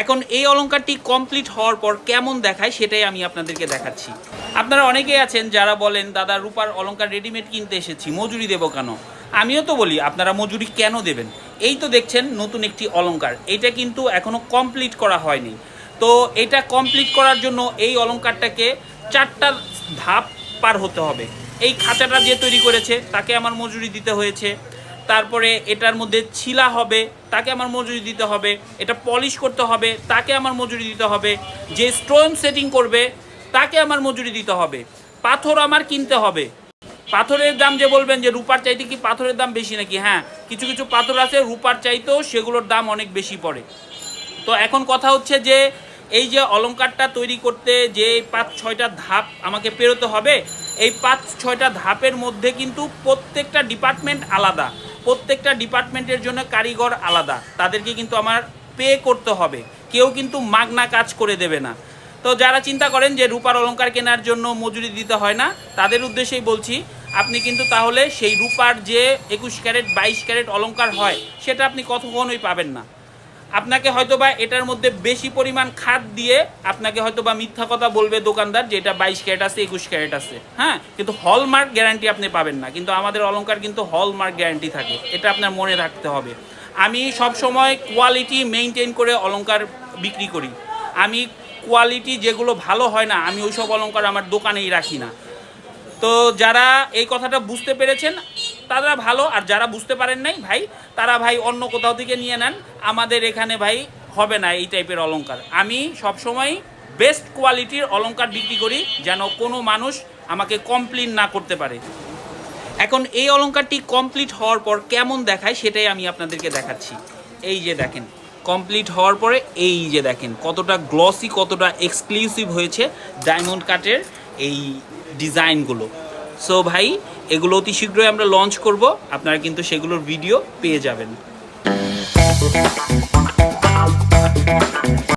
এখন এই অলংকারটি কমপ্লিট হওয়ার পর কেমন দেখায় সেটাই আমি আপনাদেরকে দেখাচ্ছি। আপনারা অনেকেই আছেন যারা বলেন, দাদা রূপার অলঙ্কার রেডিমেড কিনতে এসেছি, মজুরি দেবো কেন? আমিও তো বলি, আপনারা মজুরি কেন দেবেন? এই তো দেখছেন নতুন একটি অলঙ্কার এটা কিন্তু এখনও কমপ্লিট করা হয়নি। তো এটা কমপ্লিট করার জন্য এই অলঙ্কারটাকে চারটা ধাপ পার হতে হবে। এই খাঁচাটা যে তৈরি করেছে, তাকে আমার মজুরি দিতে হয়েছে। তারপরে এটার মধ্যে ছিলা হবে, তাকে আমার মজুরি দিতে হবে, এটা পলিশ করতে হবে, তাকে আমার মজুরি দিতে হবে, যে স্টোন সেটিং করবে, তাকে আমার মজুরি দিতে হবে। পাথর আমার কিনতে হবে। পাথরের দাম যে বলবেন যে রূপার চাইতে কি পাথরের দাম বেশি নাকি? হ্যাঁ কিছু কিছু পাথর আছে, রূপার চাইতেও সেগুলোর দাম অনেক বেশি পড়ে। তো এখন কথা হচ্ছে যে, এই যে অলঙ্কারটা তৈরি করতে যে পাঁচ ছয়টা ধাপ আমাকে পেরোতে হবে, এই পাঁচ ছয়টা ধাপের মধ্যে কিন্তু প্রত্যেকটা ডিপার্টমেন্ট আলাদা। প্রত্যেকটা ডিপার্টমেন্টের জন্য কারিগর আলাদা। তাদেরকে কিন্তু আমার পে করতে হবে। কেউ কিন্তু মাগনা কাজ করে দেবে না। তো যারা চিন্তা করেন যে রূপার অলঙ্কার কেনার জন্য মজুরি দিতে হয় না, তাদের উদ্দেশ্যেই বলছি, আপনি কিন্তু তাহলে সেই রূপার যে একুশ ক্যারেট, বাইশ ক্যারেট অলংকার হয়, সেটা আপনি কতক্ষণই পাবেন না। আপনাকে হয়তোবা এটার মধ্যে বেশি পরিমাণ খাদ দিয়ে আপনাকে হয়তোবা মিথ্যা কথা বলবে দোকানদার যে এটা বাইশ ক্যারেট আছে, একুশ ক্যারেট আছে। হ্যাঁ? কিন্তু হলমার্ক গ্যারান্টি আপনি পাবেন না। কিন্তু আমাদের অলংকার কিন্তু হলমার্ক গ্যারান্টি থাকে। এটা আপনার মনে রাখতে হবে। আমি সব সময় কোয়ালিটি মেনটেন করে অলংকার বিক্রি করি। আমি কোয়ালিটি যেগুলো ভালো হয় না, আমি ওইসব অলংকার আমার দোকানেই রাখি না। তো যারা এই কথাটা বুঝতে পেরেছেন তারা ভালো, আর যারা বুঝতে পারেন নাই, ভাই, তারা ভাই অন্য কোথাও থেকে নিয়ে নেন। আমাদের এখানে ভাই হবে না এই টাইপের অলংকার। আমি সবসময় বেস্ট কোয়ালিটির অলংকার বিক্রি করি, যেন কোনো মানুষ আমাকে কমপ্লেন না করতে পারে। এখন এই অলংকারটি কমপ্লিট হওয়ার পর কেমন দেখায়, সেটাই আমি আপনাদেরকে দেখাচ্ছি। এই যে দেখেন কমপ্লিট হওয়ার পরে এই যে দেখেন, কতটা গ্লসি কতটা এক্সক্লুসিভ হয়েছে ডায়মন্ড কাটের এই ডিজাইনগুলো সো ভাই এগুলো অতি শীঘ্রই আমরা লঞ্চ করব। আপনারা কিন্তু সেগুলোর ভিডিও পেয়ে যাবেন।